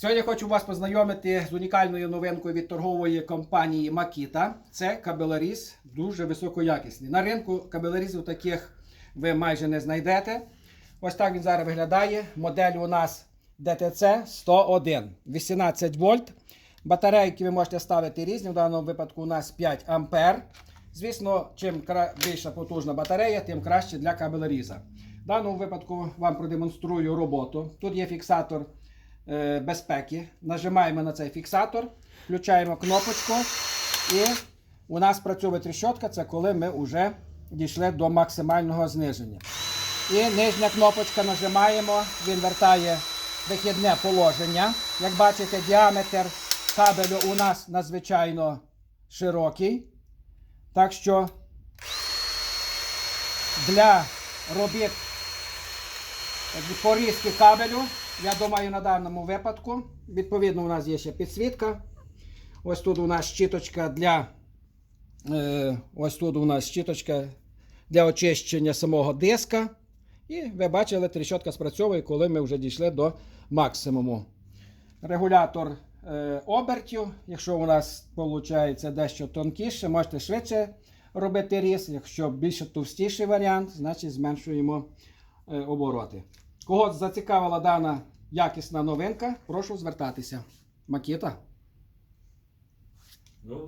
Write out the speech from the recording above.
Сьогодні хочу вас познайомити з унікальною новинкою від торгової компанії Makita. Це кабеларіз дуже високоякісний. На ринку кабеларізів таких ви майже не знайдете. Ось так він зараз виглядає. Модель у нас DTC 101, 18 вольт. Батарейки ви можете ставити різні. В даному випадку у нас 5 ампер. Звісно, чим більша потужна батарея, тим краще для кабелеріза. В даному випадку вам продемонструю роботу. Тут є фіксатор безпеки. Нажимаємо на цей фіксатор, включаємо кнопочку і у нас працює тріщотка. Це коли ми вже дійшли до максимального зниження. І нижня кнопочка нажимаємо, він вертає вихідне положення. Як бачите, діаметр кабелю у нас надзвичайно широкий. Так що для робіт порізки кабелю, я думаю, на даному випадку. Відповідно, у нас є ще підсвітка. Ось тут у нас щіточка для. Е, ось тут у нас щіточка для очищення самого диска. І ви бачили, тріщотка спрацьовує, коли ми вже дійшли до максимуму. Регулятор е, обертів. Якщо у нас виходить дещо тонкіше, можете швидше робити різ. Якщо більш товстіший варіант, значить зменшуємо е, обороти. Кого зацікавила дана якісна новинка, прошу звертатися. Макіта. Ну,